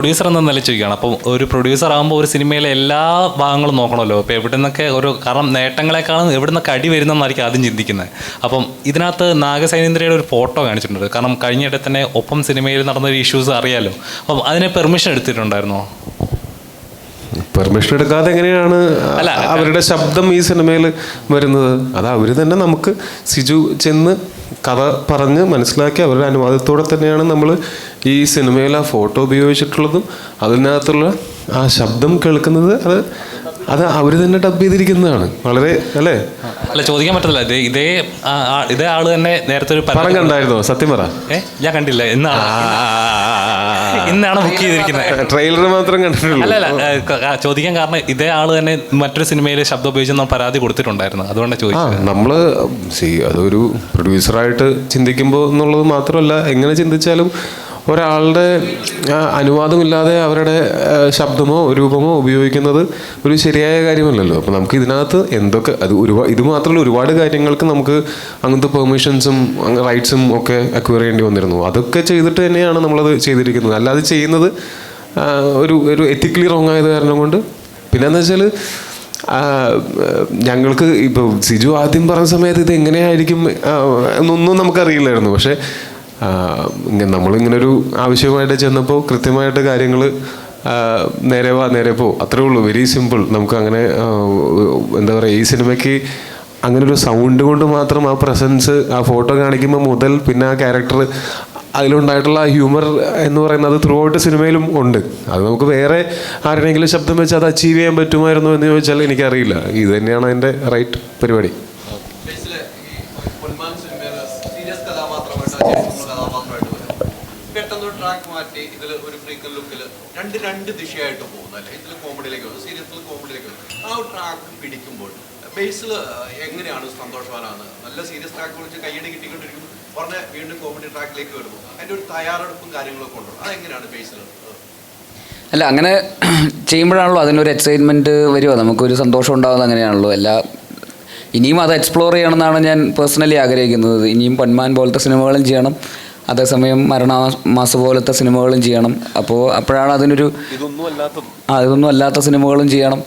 Producer എന്ന നില ചോദിക്കുകയാണ്. അപ്പം ഒരു പ്രൊഡ്യൂസർ ആകുമ്പോൾ ഒരു സിനിമയിലെ എല്ലാ ഭാഗങ്ങളും നോക്കണമല്ലോ. അപ്പോൾ എവിടെ നിന്നൊക്കെ ഒരു കാരണം നേട്ടങ്ങളെക്കാളും എവിടെ നിന്നൊക്കെ അടി വരുന്നതെന്നായിരിക്കും ആദ്യം ചിന്തിക്കുന്നത്. അപ്പം ഇതിനകത്ത് നാഗസൈനേന്ദ്രയുടെ ഒരു ഫോട്ടോ കാണിച്ചിട്ടുണ്ട്. കാരണം കഴിഞ്ഞിടെ തന്നെ ഒപ്പം സിനിമയിൽ നടന്ന ഒരു ഇഷ്യൂസ് അറിയാലോ. അപ്പം അതിനെ പെർമിഷൻ എടുത്തിട്ടുണ്ടായിരുന്നോ? പെർമിഷൻ എടുക്കാതെ എങ്ങനെയാണ് അവരുടെ ശബ്ദം ഈ സിനിമയിൽ വരുന്നത്? അത് അവർ തന്നെ നമുക്ക് സിജു ചെന്ന് കഥ പറഞ്ഞ് മനസ്സിലാക്കി അവരുടെ അനുവാദത്തോടെ തന്നെയാണ് നമ്മൾ ഈ സിനിമയിൽ ആ ഫോട്ടോ ഉപയോഗിച്ചിട്ടുള്ളതും അതിനകത്തുള്ള ആ ശബ്ദം കേൾക്കുന്നത്. അത് അത് അവർ തന്നെ ടബ് ചെയ്തിരിക്കുന്നതാണ്. വളരെ അല്ലേ? അല്ല ചോദിക്കാൻ പറ്റത്തില്ല. ഇതേ ഇതേ ഇതേ ആൾ തന്നെ നേരത്തെ ഒരു പടം കണ്ടായിരുന്നോ? സത്യം പറ. ഞാൻ കണ്ടില്ല. ഇന്നാണ്? ഇന്നാണ് ബുക്ക് ചെയ്തിരിക്കുന്നത് ട്രെയിലർ മാത്രം കണ്ടിട്ടുള്ളൂ. അല്ല അല്ല ചോദിക്കാൻ കാരണം ഇതേ ആൾ തന്നെ മറ്റൊരു സിനിമയിൽ ശബ്ദം ഉപയോഗിച്ചെന്ന് പരാതി കൊടുത്തിട്ടുണ്ടായിരുന്നു. അതുകൊണ്ടാണ് ചോദിച്ചത്. നമ്മൾ അതൊരു പ്രൊഡ്യൂസറായിട്ട് ചിന്തിക്കുമ്പോൾ എന്നുള്ളത് മാത്രമല്ല എങ്ങനെ ചിന്തിച്ചാലും ഒരാളുടെ അനുവാദമില്ലാതെ അവരുടെ ശബ്ദമോ രൂപമോ ഉപയോഗിക്കുന്നത് ഒരു ശരിയായ കാര്യമല്ലല്ലോ. അപ്പോൾ നമുക്ക് ഇതിനകത്ത് എന്തൊക്കെ അത് ഒരുപാട് ഇത് മാത്രമല്ല ഒരുപാട് കാര്യങ്ങൾക്ക് നമുക്ക് അങ്ങനത്തെ പെർമിഷൻസും റൈറ്റ്സും ഒക്കെ അക്വയർ ചെയ്യേണ്ടി വന്നിരുന്നു. അതൊക്കെ ചെയ്തിട്ട് തന്നെയാണ് നമ്മളത് ചെയ്തിരിക്കുന്നത്. അല്ലാതെ ചെയ്യുന്നത് ഒരു ഒരു എത്തിക്കലി റോങ് ആയത് കാരണം കൊണ്ട്. പിന്നെന്താ വെച്ചാൽ ഞങ്ങൾക്ക് ഇപ്പോൾ സിജു ആദ്യം പറഞ്ഞ സമയത്ത് ഇത് എങ്ങനെയായിരിക്കും എന്നൊന്നും നമുക്കറിയില്ലായിരുന്നു. പക്ഷേ നമ്മളിങ്ങനെ ഒരു ആവശ്യമായിട്ട് ചെന്നപ്പോൾ കൃത്യമായിട്ട് കാര്യങ്ങൾ നേരെ വാ നേരെ പോ. അത്രേ ഉള്ളൂ. വെരി സിമ്പിൾ നമുക്ക് അങ്ങനെ എന്താ പറയുക ഈ സിനിമയ്ക്ക് അങ്ങനെ ഒരു സൗണ്ട് കൊണ്ട് മാത്രം ആ പ്രസൻസ് ആ ഫോട്ടോ കാണിക്കുമ്പോൾ മുതൽ പിന്നെ ആ ക്യാരക്ടർ അതിലുണ്ടായിട്ടുള്ള ഹ്യൂമർ എന്ന് പറയുന്നത് ത്രൂ ഔട്ട് സിനിമയിലും ഉണ്ട്. അത് നമുക്ക് വേറെ ആരുടെയെങ്കിലും ശബ്ദം വെച്ച് അത് അച്ചീവ് ചെയ്യാൻ പറ്റുമായിരുന്നു എന്ന് ചോദിച്ചാൽ എനിക്കറിയില്ല. ഇത് തന്നെയാണ് അതിന്റെ റൈറ്റ് പരിപാടി ബേസിൽ ഈ പൊന്മാൻ സിനിമയിൽ സീരിയസ് കഥാപാത്രമായിട്ട് അജയ് കഥാപാത്രമായിട്ട് വരും പെട്ടെന്ന് ട്രാക്ക് മാറ്റി ഇതിൽ ഒരു ഫ്രീക്കൻ ലുക്കിൽ രണ്ട് രണ്ട് ദിശയായിട്ട് പോകുന്നു. അല്ലെ? ഇതിൽ കോമഡിയിലേക്ക് വന്നു. സീരിയസിൽ കോമഡിയിലേക്ക് വന്നു. ആ ട്രാക്ക് പിടിക്കുമ്പോൾ ബേസിൽ എങ്ങനെയാണ് സന്തോഷവാനാണ്? നല്ല സീരിയസ് ട്രാക്ക് വിളിച്ച് കയ്യടി കിട്ടിക്കൊണ്ടിരിക്കും പറഞ്ഞ വീണ്ടും കോമഡി ട്രാക്കിലേക്ക് വരുമ്പോൾ അതിന്റെ ഒരു തയ്യാറെടുപ്പും കാര്യങ്ങളൊക്കെ ഉണ്ടോ? അതെങ്ങനെയാണ് ബേസിൽ അല്ല അങ്ങനെ ചെയ്യുമ്പോഴാണല്ലോ അതിനൊരു എക്സൈറ്റ്മെന്റ് വരുമോ നമുക്കൊരു സന്തോഷം ഉണ്ടാകുന്നത് അങ്ങനെയാണല്ലോ. എല്ലാ ഇനിയും അത് എക്സ്പ്ലോർ ചെയ്യണമെന്നാണ് ഞാൻ പേഴ്സണലി ആഗ്രഹിക്കുന്നത്. ഇനിയും പൊന്മാൻ പോലത്തെ സിനിമകളും ചെയ്യണം. അതേസമയം മരണമാസ പോലത്തെ സിനിമകളും ചെയ്യണം. അപ്പോൾ അപ്പോഴാണ് അതിനൊരു ആ ഇതൊന്നും അല്ലാത്ത സിനിമകളും ചെയ്യണം.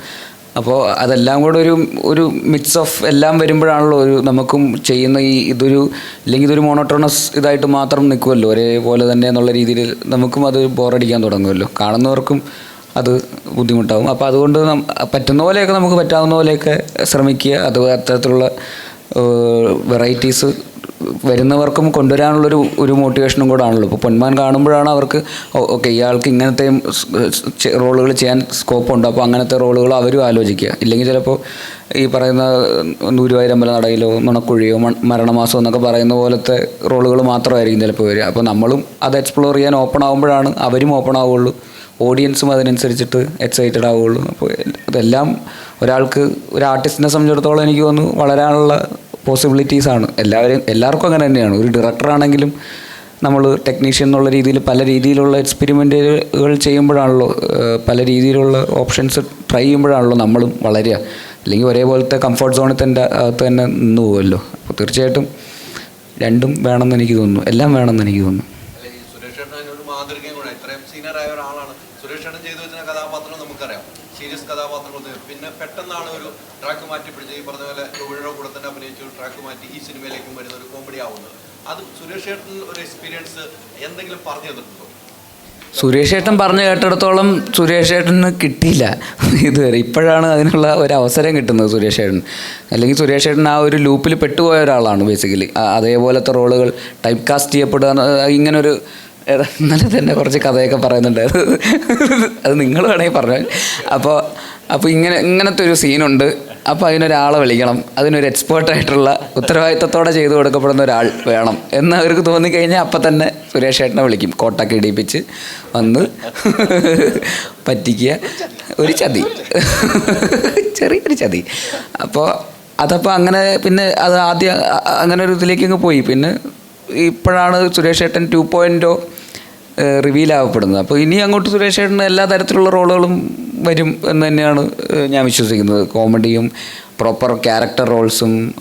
അപ്പോൾ അതെല്ലാം കൂടെ ഒരു ഒരു മിക്സ് ഓഫ് എല്ലാം വരുമ്പോഴാണല്ലോ ഒരു നമുക്കും ചെയ്യുന്ന ഈ ഇതൊരു അല്ലെങ്കിൽ ഇതൊരു മോണോട്ടോണസ് ഇതായിട്ട് മാത്രം നിൽക്കുമല്ലോ. ഒരേപോലെ തന്നെ എന്നുള്ള രീതിയിൽ നമുക്കും അത് ബോറടിക്കാൻ തുടങ്ങുമല്ലോ. കാണുന്നവർക്കും അത് ബുദ്ധിമുട്ടാകും അപ്പോൾ അതുകൊണ്ട് പറ്റുന്ന പോലെയൊക്കെ നമുക്ക് പറ്റാവുന്ന പോലെയൊക്കെ ശ്രമിക്കുക. അത് അത്തരത്തിലുള്ള വെറൈറ്റീസ് വരുന്നവർക്കും കൊണ്ടുവരാനുള്ളൊരു ഒരു മോട്ടിവേഷനും കൂടെ ആണല്ലോ ഇപ്പോൾ പൊന്മാൻ കാണുമ്പോഴാണ് അവർക്ക് ഓക്കെ ഇയാൾക്ക് ഇങ്ങനത്തെ റോളുകൾ ചെയ്യാൻ സ്കോപ്പ് ഉണ്ട് അപ്പോൾ അങ്ങനത്തെ റോളുകൾ അവരും ആലോചിക്കുക. ഇല്ലെങ്കിൽ ചിലപ്പോൾ ഈ പറയുന്ന ഗുരുവായൂരമ്പല നടയിലോ നുണക്കുഴിയോ മരണമാസം എന്നൊക്കെ പറയുന്ന പോലത്തെ റോളുകൾ മാത്രമായിരിക്കും ചിലപ്പോൾ വരിക. അപ്പോൾ നമ്മളും അത് എക്സ്പ്ലോർ ചെയ്യാൻ ഓപ്പൺ ആകുമ്പോഴാണ് അവരും ഓപ്പൺ ആവുള്ളൂ. ഓഡിയൻസും അതിനനുസരിച്ചിട്ട് എക്സൈറ്റഡ് ആവുകയുള്ളൂ അപ്പോൾ അതെല്ലാം ഒരാൾക്ക് ഒരു ആർട്ടിസ്റ്റിനെ സംബന്ധിച്ചിടത്തോളം എനിക്ക് തോന്നുന്നു വളരാനുള്ള പോസിബിലിറ്റീസ് ആണ്. എല്ലാവരും എല്ലാവർക്കും അങ്ങനെ തന്നെയാണ്. ഒരു ഡയറക്ടറാണെങ്കിലും നമ്മൾ ടെക്നീഷ്യൻ എന്നുള്ള രീതിയിൽ പല രീതിയിലുള്ള എക്സ്പെരിമെന്റുകൾ ചെയ്യുമ്പോഴാണല്ലോ പല രീതിയിലുള്ള ഓപ്ഷൻസ് ട്രൈ ചെയ്യുമ്പോഴാണല്ലോ നമ്മളും വളരുക. അല്ലെങ്കിൽ ഒരേപോലത്തെ കംഫർട്ട് സോണിൽ തന്നെ അകത്ത് തന്നെ നിന്ന് പോകുമല്ലോ അപ്പോൾ തീർച്ചയായിട്ടും രണ്ടും വേണമെന്ന് എനിക്ക് തോന്നുന്നു. എല്ലാം വേണമെന്ന് എനിക്ക് തോന്നുന്നു അല്ലെ ഈ സുരേഷ് ചേട്ടൻ അതിനൊരു മാതൃകയും കൂടെ ഇത്രയും സീനിയർ ആയ ഒരാളാണ് സുരേഷ് ചേട്ടൻ ചെയ്തു വെച്ച കഥാപാത്രം നമുക്കറിയാം സീരിയസ് കഥാപാത്രങ്ങൾ. പിന്നെ പെട്ടെന്നാണ് ഒരു ട്രാക്ക് മാറ്റി ഈ പറഞ്ഞ പോലെ ടൊവിനോ കൂടെ തന്നെ അഭിനയിച്ചു ട്രാക്ക് മാറ്റി ഈ സിനിമയിലേക്കും വരുന്ന ഒരു കോമഡി ആവുന്നത്. അത് സുരേഷ് ഏട്ടൻ ഒരു എക്സ്പീരിയൻസ് എന്തെങ്കിലും പറഞ്ഞു തന്നിട്ടുണ്ടോ? സുരേഷ് ഏട്ടൻ പറഞ്ഞു കേട്ടിടത്തോളം സുരേഷ് ഏട്ടന് കിട്ടിയില്ല. ഇതുവരെ ഇപ്പോഴാണ് അതിനുള്ള ഒരു അവസരം കിട്ടുന്നത് സുരേഷ് ഏട്ടൻ അല്ലെങ്കിൽ സുരേഷ് ഏട്ടൻ ആ ഒരു ലൂപ്പിൽ പെട്ടുപോയ ഒരാളാണ് ബേസിക്കലി അതേപോലത്തെ റോളുകൾ ടൈപ്പ് കാസ്റ്റ് ചെയ്യപ്പെടുക ഇങ്ങനൊരു ഇന്നലെ തന്നെ കുറച്ച് കഥയൊക്കെ പറയുന്നുണ്ടായിരുന്നു. അത് നിങ്ങൾ വേണമെങ്കിൽ പറഞ്ഞു അപ്പോൾ അപ്പോൾ ഇങ്ങനെ ഇങ്ങനത്തെ ഒരു സീനുണ്ട് അപ്പോൾ അതിനൊരാളെ വിളിക്കണം. അതിനൊരു എക്സ്പേർട്ടായിട്ടുള്ള ഉത്തരവാദിത്തത്തോടെ ചെയ്തു കൊടുക്കപ്പെടുന്ന ഒരാൾ വേണം എന്ന് അവർക്ക് തോന്നിക്കഴിഞ്ഞാൽ അപ്പം തന്നെ സുരേഷ് ഏട്ടനെ വിളിക്കും. കോട്ടൊക്കെ ഇടിപ്പിച്ച് വന്ന് പറ്റിക്കുക. ഒരു ചതി. ചെറിയൊരു ചതി. അപ്പോൾ അതപ്പോൾ അങ്ങനെ പിന്നെ അത് ആദ്യം അങ്ങനെ ഒരു ഇതിലേക്ക് അങ്ങ് പോയി. പിന്നെ ഇപ്പോഴാണ് സുരേഷ് ഏട്ടൻ ടു പോയിന്റോ റിവീൽ ആവപ്പെടുന്നത്. അപ്പോൾ ഇനി അങ്ങോട്ട് സുരേഷ് ഏട്ടന് എല്ലാ തരത്തിലുള്ള റോളുകളും വരും എന്ന് തന്നെയാണ് ഞാൻ വിശ്വസിക്കുന്നത്. കോമഡിയും പ്രോപ്പർ ക്യാരക്ടർ റോൾസും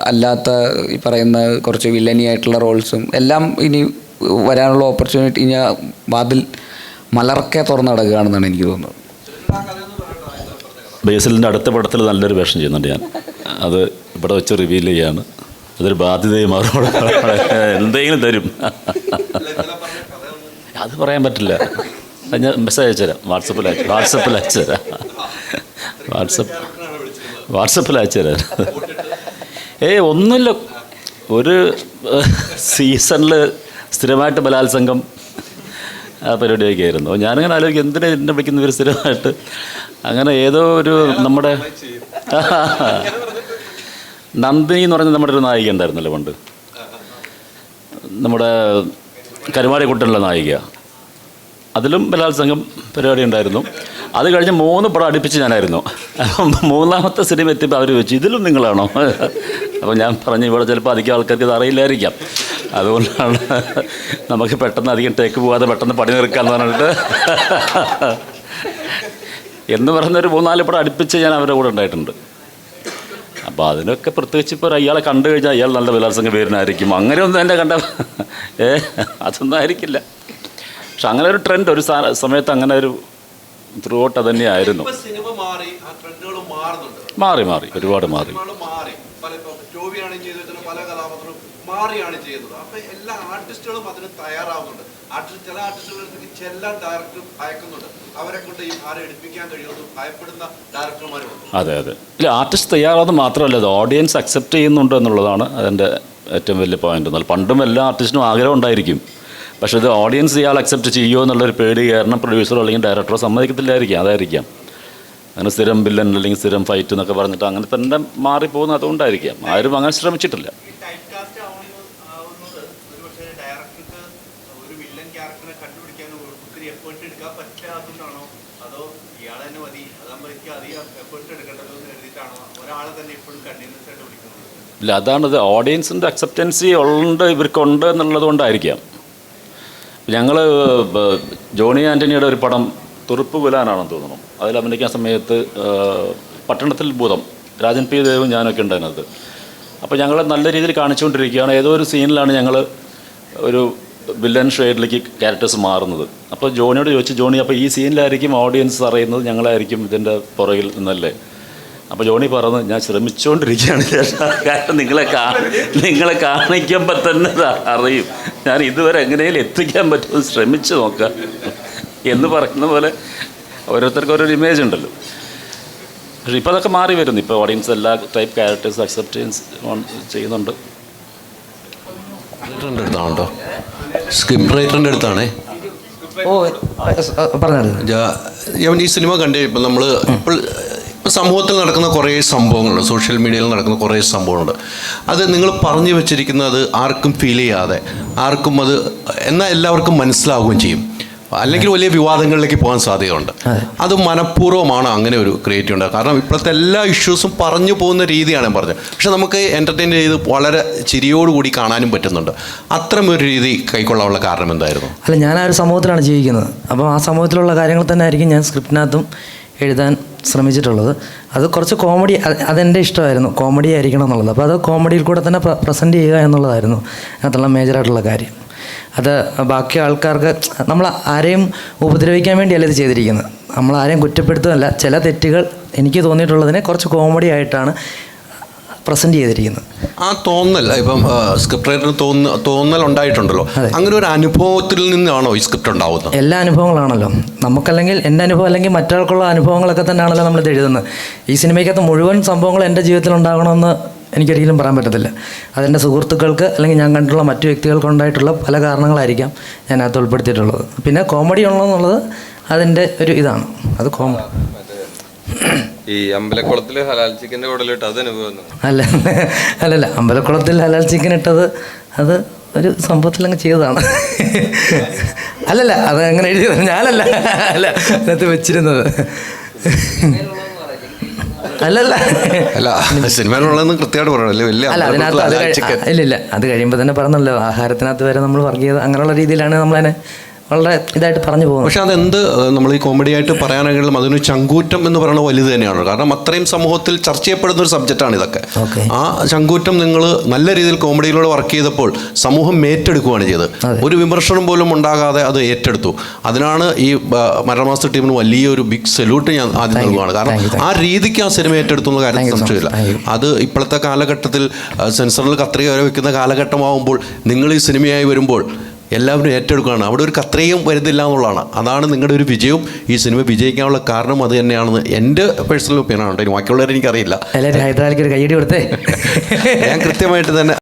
അല്ലാത്ത ഈ പറയുന്ന കുറച്ച് വില്ലനി ആയിട്ടുള്ള റോൾസും എല്ലാം ഇനി വരാനുള്ള ഓപ്പർച്യൂണിറ്റി ഞാൻ വാതിൽ മലർക്കെ തുറന്ന് നടക്കുകയാണെന്നാണ് എനിക്ക് തോന്നുന്നത്. ബേസിലിന്റെ അടുത്ത പടത്തിൽ നല്ലൊരു വേഷം ചെയ്യുന്നുണ്ട് ഞാൻ. അത് ഇവിടെ വെച്ച് റിവീൽ ചെയ്യാണ്. അതൊരു ബാധ്യതയും മാറും. എന്തെങ്കിലും തരും. അത് പറയാൻ പറ്റില്ല. ഞാൻ മെസ്സേജ് അയച്ചുതരാം വാട്സപ്പിൽ അയച്ചു വാട്സപ്പിൽ അയച്ചുതരാം വാട്സപ്പ് വാട്സപ്പിൽ അയച്ചുതരാം ഏയ് ഒന്നുമില്ല. ഒരു സീസണിൽ സ്ഥിരമായിട്ട് ബലാത്സംഗം ആ പരിപാടിയൊക്കെ ആയിരുന്നു ഞാനിങ്ങനെ ആലോചിക്കും എന്തിനാ എന്നെ വിളിക്കുന്ന ഇവർ സ്ഥിരമായിട്ട്? അങ്ങനെ ഏതോ ഒരു നമ്മുടെ നന്ദിനി എന്ന് പറഞ്ഞ നമ്മുടെ ഒരു നായിക ഉണ്ടായിരുന്നല്ലോ പണ്ട്. നമ്മുടെ കരുമാടിക്കുട്ടനുള്ള നായിക. അതിലും ബലാത്സംഗം പരിപാടി ഉണ്ടായിരുന്നു. അത് കഴിഞ്ഞ് മൂന്ന് പടം അടുപ്പിച്ച് ഞാനായിരുന്നു. മൂന്നാമത്തെ സിനിമ എത്തിയപ്പോൾ അവർ വെച്ചു ഇതിലും നിങ്ങളാണോ? അപ്പോൾ ഞാൻ പറഞ്ഞു ഇവിടെ ചിലപ്പോൾ അധികം ആൾക്കാർക്ക് ഇത് അറിയില്ലായിരിക്കാം. അതുകൊണ്ടാണ് നമുക്ക് പെട്ടെന്ന് അധികം ടേക്ക് പോകാതെ പെട്ടെന്ന് പണി തീർക്കാന്ന് പറഞ്ഞിട്ട്. എന്ന് പറഞ്ഞൊരു മൂന്നാൽ പടം അടുപ്പിച്ച് ഞാൻ അവരുടെ കൂടെ ഉണ്ടായിട്ടുണ്ട്. അപ്പോൾ അതിനൊക്കെ പ്രത്യേകിച്ച് ഇപ്പോൾ അയാളെ കണ്ടു കഴിഞ്ഞാൽ അയാൾ നല്ല വിലാസങ്ങൾ വരുന്നതായിരിക്കും. അങ്ങനെയൊന്നും എന്റെ കണ്ട ഏ അതൊന്നും ആയിരിക്കില്ല. പക്ഷെ അങ്ങനെ ഒരു ട്രെൻഡ് ഒരു സമയത്ത് അങ്ങനെ ഒരു ത്രൂ ഔട്ട് അത് തന്നെയായിരുന്നു മാറി മാറി ഒരുപാട് മാറി. മാറിയാണ് ചെയ്യുന്നത്. അപ്പോൾ എല്ലാ ആർട്ടിസ്റ്റുകളും അതിന് തയ്യാറാവുന്നുണ്ട്. ആർട്ടിസ്റ്റ് ചില ആർട്ടിസ്റ്റുകൾക്ക് ചെല്ലാൻ ഡയറക്ടർ ഭയക്കുന്നുണ്ട്. അവരെ കൊണ്ട് ഈ ഭാരം എടുപ്പിക്കാൻ കഴിയുമെന്ന് ഭയപ്പെടുന്ന ഡയറക്ടർമാരുണ്ട് അതെ അതെ. ഇല്ല ആർട്ടിസ്റ്റ് തയ്യാറാവുന്നത് മാത്രമല്ല അത് ഓഡിയൻസ് അക്സെപ്റ്റ് ചെയ്യുന്നുണ്ട് എന്നുള്ളതാണ് അതിന്റെ ഏറ്റവും വലിയ പോയിന്റ് എന്നാൽ പണ്ടും എല്ലാ ആർട്ടിസ്റ്റിനും ആഗ്രഹം ഉണ്ടായിരിക്കും. പക്ഷെ ഇത് ഓഡിയൻസ് ഇയാൾ അക്സെപ്റ്റ് ചെയ്യുമോ എന്നുള്ളൊരു പേടി കാരണം പ്രൊഡ്യൂസറോ അല്ലെങ്കിൽ ഡയറക്ടറോ സമ്മതിക്കത്തില്ലായിരിക്കും അതായിരിക്കാം. അങ്ങനെ സ്ഥിരം ബില്ലൻ അല്ലെങ്കിൽ സ്ഥിരം ഫൈറ്റ് എന്നൊക്കെ പറഞ്ഞിട്ട് അങ്ങനെ തന്നെ മാറിപ്പോകുന്നത് അതുകൊണ്ടായിരിക്കാം. ആരും അങ്ങനെ ശ്രമിച്ചിട്ടില്ല ഈ ടൈപ്പ് കാസ്റ്റ് ആവുന്നത് ഒരുപക്ഷെ ഡയറക്ടർക്ക് ഒരു വില്ലൻ ക്യാരക്ടറെ കണ്ടുപിടിക്കാൻ ഒത്തിരി എഫേർട്ട് എടുക്കാൻ പറ്റാത്തതുകൊണ്ടാണോ അതോ ഇയാൾ തന്നെ മതി അതാകുമ്പോൾ എനിക്ക് അധികം എഫേർട്ട് എടുക്കേണ്ടത് എന്ന് എഴുതിയിട്ടാണോ ഒരാളെ തന്നെ എപ്പോഴും കണ്ടിന്യൂസ് ആയിട്ട് വിളിക്കുന്നത് ഇല്ല അതാണത് ഓഡിയൻസിന്റെ അക്സെപ്റ്റൻസി ഉണ്ട് ഇവർക്കുണ്ട് എന്നുള്ളത് കൊണ്ടായിരിക്കാം ഞങ്ങൾ ജോണി ആന്റണിയുടെ ഒരു പടം തുറുപ്പ് പുലാനാണെന്ന് തോന്നുന്നു. അതിൽ അഭിനയിക്കാൻ സമയത്ത് പട്ടണത്തിൽ ഭൂതം രാജൻ പി ദേവും ഞാനൊക്കെ ഉണ്ടായിരുന്നത് അപ്പോൾ ഞങ്ങൾ നല്ല രീതിയിൽ കാണിച്ചുകൊണ്ടിരിക്കുകയാണ്. ഏതോ ഒരു സീനിലാണ് ഞങ്ങൾ ഒരു വില്ലൻ ഷെയ്ഡിലേക്ക് ക്യാരക്ടേഴ്സ് മാറുന്നത്. അപ്പോൾ ജോണിയോട് ചോദിച്ചു ജോണി അപ്പോൾ ഈ സീനിലായിരിക്കും ഓഡിയൻസ് അറിയുന്നത് ഞങ്ങളായിരിക്കും ഇതിന്റെ പുറകിൽ നിന്നല്ലേ? അപ്പോൾ ജോണി പറഞ്ഞു ഞാൻ ശ്രമിച്ചുകൊണ്ടിരിക്കുകയാണ് ചേട്ടാ. കാരണം നിങ്ങളെ കാ നിങ്ങളെ കാണിക്കുമ്പോൾ തന്നെ അറിയും. ഞാൻ ഇതുവരെ എങ്ങനെയും എത്തിക്കാൻ പറ്റുമെന്ന് ശ്രമിച്ചു നോക്കാം എന്ന് പറയുന്ന പോലെ ഓരോരുത്തർക്കും ഓരോ ഇമേജ് ഉണ്ടല്ലോ. പക്ഷേ ഇപ്പോൾ അതൊക്കെ മാറി വരുന്നു. ഇപ്പോൾ ഓഡിയൻസ് എല്ലാ ടൈപ്പ് ക്യാരക്ടേഴ്സ് അക്സെപ്റ്റ് ചെയ്യുന്നുണ്ട്. അടുത്താണോ? സ്ക്രിപ്റ്റ് റൈറ്ററിന്റെ അടുത്താണേ? ഓ പറഞ്ഞു ഞാൻ ഈ സിനിമ കണ്ടേ ഇപ്പം നമ്മൾ ഇപ്പോൾ സമൂഹത്തിൽ നടക്കുന്ന കുറേ സംഭവങ്ങളുണ്ട് സോഷ്യൽ മീഡിയയിൽ നടക്കുന്ന കുറേ സംഭവങ്ങളുണ്ട്. അത് നിങ്ങൾ പറഞ്ഞു വെച്ചിരിക്കുന്നത് ആർക്കും ഫീൽ ചെയ്യാതെ ആർക്കും അത് എന്നാൽ എല്ലാവർക്കും മനസ്സിലാവുകയും ചെയ്യും. അല്ലെങ്കിൽ വലിയ വിവാദങ്ങളിലേക്ക് പോകാൻ സാധ്യതയുണ്ട്. അത്. മനഃപൂർവമാണ് അങ്ങനെ ഒരു ക്രിയേറ്റ് ഉണ്ടാകുക കാരണം ഇപ്പോഴത്തെ എല്ലാ ഇഷ്യൂസും പറഞ്ഞു പോകുന്ന രീതിയാണ് ഞാൻ പറഞ്ഞത്. പക്ഷെ നമുക്ക് എന്റർടൈൻ ചെയ്ത് വളരെ ചിരിയോടുകൂടി കാണാനും പറ്റുന്നുണ്ട്. അത്തരം ഒരു രീതി കൈക്കൊള്ളാനുള്ള കാരണം എന്തായിരുന്നു? അല്ല ഞാൻ ആ ഒരു സമൂഹത്തിലാണ് ജീവിക്കുന്നത്. അപ്പോൾ ആ സമൂഹത്തിലുള്ള കാര്യങ്ങൾ തന്നെ ആയിരിക്കും ഞാൻ സ്ക്രിപ്റ്റിനകത്തും എഴുതാൻ ശ്രമിച്ചിട്ടുള്ളത്. അത് കുറച്ച് കോമഡി അത് അതെന്റെ ഇഷ്ടമായിരുന്നു. കോമഡി ആയിരിക്കണം എന്നുള്ളത്. അപ്പോൾ അത് കോമഡിയിൽ കൂടെ തന്നെ പ്രസന്റ് ചെയ്യുക എന്നുള്ളതായിരുന്നു അതിനകത്തുള്ള മേജറായിട്ടുള്ള കാര്യം. അത് ബാക്കി ആൾക്കാർക്ക് നമ്മൾ ആരെയും ഉപദ്രവിക്കാൻ വേണ്ടിയല്ല ഇത് ചെയ്തിരിക്കുന്നത്. നമ്മൾ ആരെയും കുറ്റപ്പെടുത്തുകയല്ല. ചില തെറ്റുകൾ എനിക്ക് തോന്നിയിട്ടുള്ളതിനെ കുറച്ച് കോമഡി ആയിട്ടാണ് പ്രസന്റ് ചെയ്തിരിക്കുന്നത്. ആ തോന്നൽ ഇപ്പം സ്ക്രിപ്റ്റ് റൈറ്ററിന് തോന്ന തോന്നൽ ഉണ്ടായിട്ടുണ്ടല്ലോ. അങ്ങനെ ഒരു അനുഭവത്തിൽ നിന്നാണോ ഈ സ്ക്രിപ്റ്റ് ഉണ്ടാവുന്നത്? എല്ലാ അനുഭവങ്ങളാണല്ലോ. നമുക്കല്ലെങ്കിൽ എന്റെ അനുഭവം അല്ലെങ്കിൽ മറ്റൊരാൾക്കുള്ള അനുഭവങ്ങളൊക്കെ തന്നെയാണല്ലോ നമ്മൾ എഴുതുന്നത്. ഈ സിനിമയ്ക്കകത്ത് മുഴുവൻ സംഭവങ്ങൾ എന്റെ ജീവിതത്തിൽ ഉണ്ടാകണമെന്ന് എനിക്കൊരിക്കലും പറയാൻ പറ്റത്തില്ല. അതെന്റെ സുഹൃത്തുക്കൾക്ക് അല്ലെങ്കിൽ ഞാൻ കണ്ടിട്ടുള്ള മറ്റു വ്യക്തികൾക്ക് ഉണ്ടായിട്ടുള്ള പല കാരണങ്ങളായിരിക്കാം ഞാൻ അത് ഉൾപ്പെടുത്തിയിട്ടുള്ളത്. പിന്നെ കോമഡി ഉള്ളതെന്നുള്ളത് അതിന്റെ ഒരു ഇതാണ്. അത് കോമഡി ഈ അമ്പലക്കുളത്തിൽ ഹലാൽ ചിക്കന്റെ കൂടലിട്ട് അത് അനുഭവം. അല്ല അല്ലല്ല അമ്പലക്കുളത്തിൽ ഹലാൽ ചിക്കൻ ഇട്ടത് അത് ഒരു സംഭവത്തിൽ അങ്ങ് ചെയ്തതാണ്. അല്ലല്ല അത് അങ്ങനെ എഴുതി ഞാനല്ല അല്ല അതിനകത്ത് വെച്ചിരുന്നത്. അല്ലല്ല. അല്ല സിനിമയിലുള്ളതെന്ന് കൃത്യമായിട്ട് പറയണം. വലിയ അല്ല അതിനകത്ത് അത് ഹലാൽ ചിക്കൻ. ഇല്ല ഇല്ല അത് കഴിയുമ്പോൾ തന്നെ പറഞ്ഞല്ലോ ആഹാരത്തിനകത്ത് വരെ നമ്മൾ വർഗീയത അങ്ങനെയുള്ള രീതിയിലാണ് നമ്മളതിനെ വളരെ ഇതായിട്ട് പറഞ്ഞു പോകുന്നു. പക്ഷെ അതെന്ത് നമ്മൾ ഈ കോമഡി ആയിട്ട് പറയാനാണെങ്കിലും അതിന് ചങ്കൂറ്റം എന്ന് പറയുന്നത് വലുത് തന്നെയാണ് കാരണം അത്രയും സമൂഹത്തിൽ ചർച്ച ചെയ്യപ്പെടുന്ന ഒരു സബ്ജക്റ്റാണ് ഇതൊക്കെ. ആ ചങ്കൂറ്റം നിങ്ങൾ നല്ല രീതിയിൽ കോമഡിയിലൂടെ വർക്ക് ചെയ്തപ്പോൾ സമൂഹം ഏറ്റെടുക്കുകയാണ് ചെയ്തത്. ഒരു വിമർശനം പോലും ഉണ്ടാകാതെ അത് ഏറ്റെടുത്തു. അതിനാണ് ഈ മരണമാസ്റ്റർ ടീമിന് വലിയൊരു ബിഗ് സല്യൂട്ട് ഞാൻ ആദ്യം നൽകുകയാണ് കാരണം ആ രീതിക്ക് ആ സിനിമ ഏറ്റെടുത്തു എന്ന കാര്യം കാര്യത്തിൽ. സംശയമില്ല. അത് ഇപ്പോഴത്തെ കാലഘട്ടത്തിൽ സെൻസറിൽ കത്രിക വരെ വെക്കുന്ന കാലഘട്ടമാവുമ്പോൾ നിങ്ങൾ ഈ സിനിമയായി വരുമ്പോൾ എല്ലാവരും ഏറ്റെടുക്കുകയാണ്. അവിടെ ഒരു കത്രയും വരുന്നില്ല എന്നുള്ളതാണ്. അതാണ് നിങ്ങളുടെ ഒരു വിജയവും. ഈ സിനിമ വിജയിക്കാനുള്ള കാരണം അത് തന്നെയാണെന്ന് എന്റെ പേഴ്സണൽ ഒപ്പീനിയനാണ് ബാക്കിയുള്ളവരെ എനിക്കറിയില്ല. എല്ലാവരും ഹൈദരാലിക്ക് ഒരു കൈയടി കൊടുത്തേ. ഞാൻ കൃത്യമായിട്ട് തന്നെ